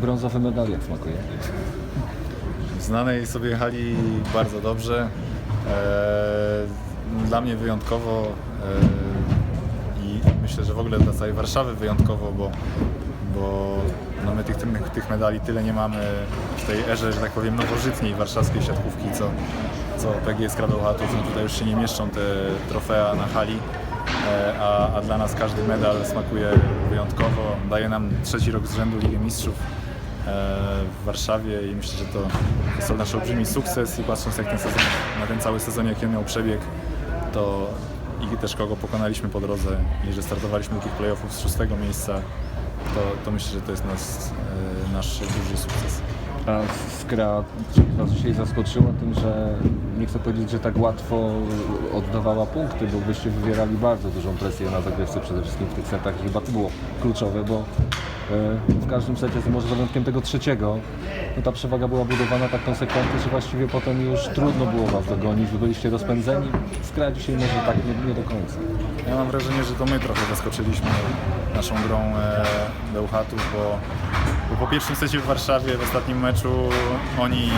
brązowy medal jak smakuje? Znanej sobie hali bardzo dobrze. Eee, Dla mnie wyjątkowo eee, i myślę, że w ogóle dla całej Warszawy wyjątkowo, bo, bo no my tych, tych, tych medali tyle nie mamy w tej erze, że tak powiem, nowożytniej warszawskiej siatkówki, co, co PGS Krabełchatów. No tutaj już się nie mieszczą te trofea na hali. E, A, a dla nas każdy medal smakuje wyjątkowo. Daje nam trzeci rok z rzędu Ligę Mistrzów e, w Warszawie i myślę, że to jest nasz olbrzymi sukces i patrząc jak ten sezon, na ten cały sezon, jaki on miał przebieg, to i też kogo pokonaliśmy po drodze i że startowaliśmy do tych playoffów z szóstego miejsca, to, to myślę, że to jest nas, e, nasz duży sukces. A Skra Was dzisiaj zaskoczyła tym, że nie chcę powiedzieć, że tak łatwo oddawała punkty, bo byście wywierali bardzo dużą presję na zagrywce przede wszystkim w tych setach i chyba to było kluczowe, bo e, w każdym secie, może za wyjątkiem tego trzeciego, no ta przewaga była budowana tak konsekwentnie, że właściwie potem już trudno było Was dogonić, wy byliście rozpędzeni. Skra dzisiaj może tak nie, nie do końca. Ja mam wrażenie, że to my trochę zaskoczyliśmy naszą grą e, Bełchatów, bo, bo po pierwszym secie w Warszawie w ostatnim meczu oni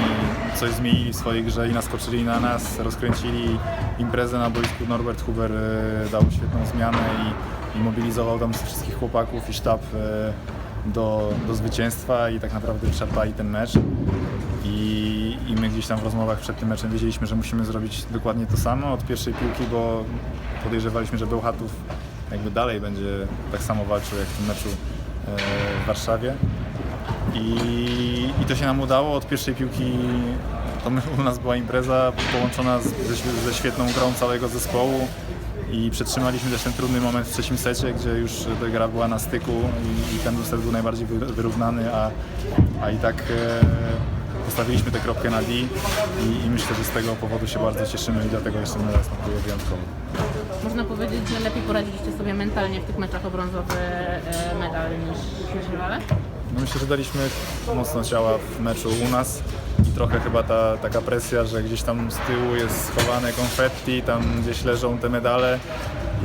coś zmienili w swojej grze i naskoczyli na nas, rozkręcili imprezę na boisku. Norbert Huber e, dał świetną zmianę i, i mobilizował tam wszystkich chłopaków i sztab e, do, do zwycięstwa i tak naprawdę wyczerpali ten mecz. I, I my gdzieś tam w rozmowach przed tym meczem wiedzieliśmy, że musimy zrobić dokładnie to samo od pierwszej piłki, bo podejrzewaliśmy, że Bełchatów jakby dalej będzie tak samo walczył jak w tym meczu e, w Warszawie. I, I to się nam udało. Od pierwszej piłki to my, u nas była impreza połączona z, ze, ze świetną grą całego zespołu. I przetrzymaliśmy też ten trudny moment w trzecim secie, gdzie już ta gra była na styku i, i ten set był najbardziej wy- wyrównany, a, a i tak e, postawiliśmy tę kropkę na D i, i myślę, że z tego powodu się bardzo cieszymy i dlatego jeszcze medal smakuje wyjątkowo. Można powiedzieć, że lepiej poradziliście sobie mentalnie w tych meczach o brązowy e, medal niż, rywale? No myślę, że daliśmy mocno ciała w meczu u nas trochę chyba ta taka presja, że gdzieś tam z tyłu jest schowane konfetti, tam gdzieś leżą te medale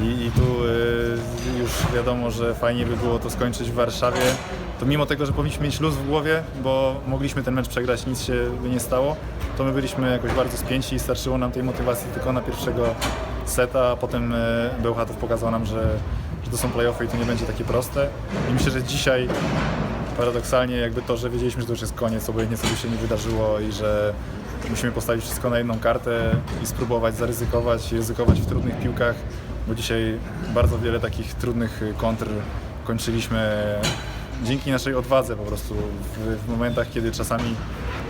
i, i tu y, już wiadomo, że fajnie by było to skończyć w Warszawie. To mimo tego, że powinniśmy mieć luz w głowie, bo mogliśmy ten mecz przegrać, nic się by nie stało, to my byliśmy jakoś bardzo spięci i starczyło nam tej motywacji tylko na pierwszego seta, a potem y, Bełchatów pokazał nam, że, że to są playoffy i to nie będzie takie proste. I myślę, że dzisiaj paradoksalnie jakby to, że wiedzieliśmy, że to już jest koniec, obojętnie co by się nie wydarzyło i że musimy postawić wszystko na jedną kartę i spróbować zaryzykować, ryzykować w trudnych piłkach, bo dzisiaj bardzo wiele takich trudnych kontr kończyliśmy dzięki naszej odwadze po prostu w, w momentach, kiedy czasami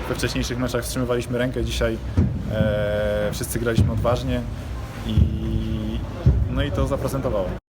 we wcześniejszych meczach wstrzymywaliśmy rękę, dzisiaj e, wszyscy graliśmy odważnie i no i to zaprocentowało.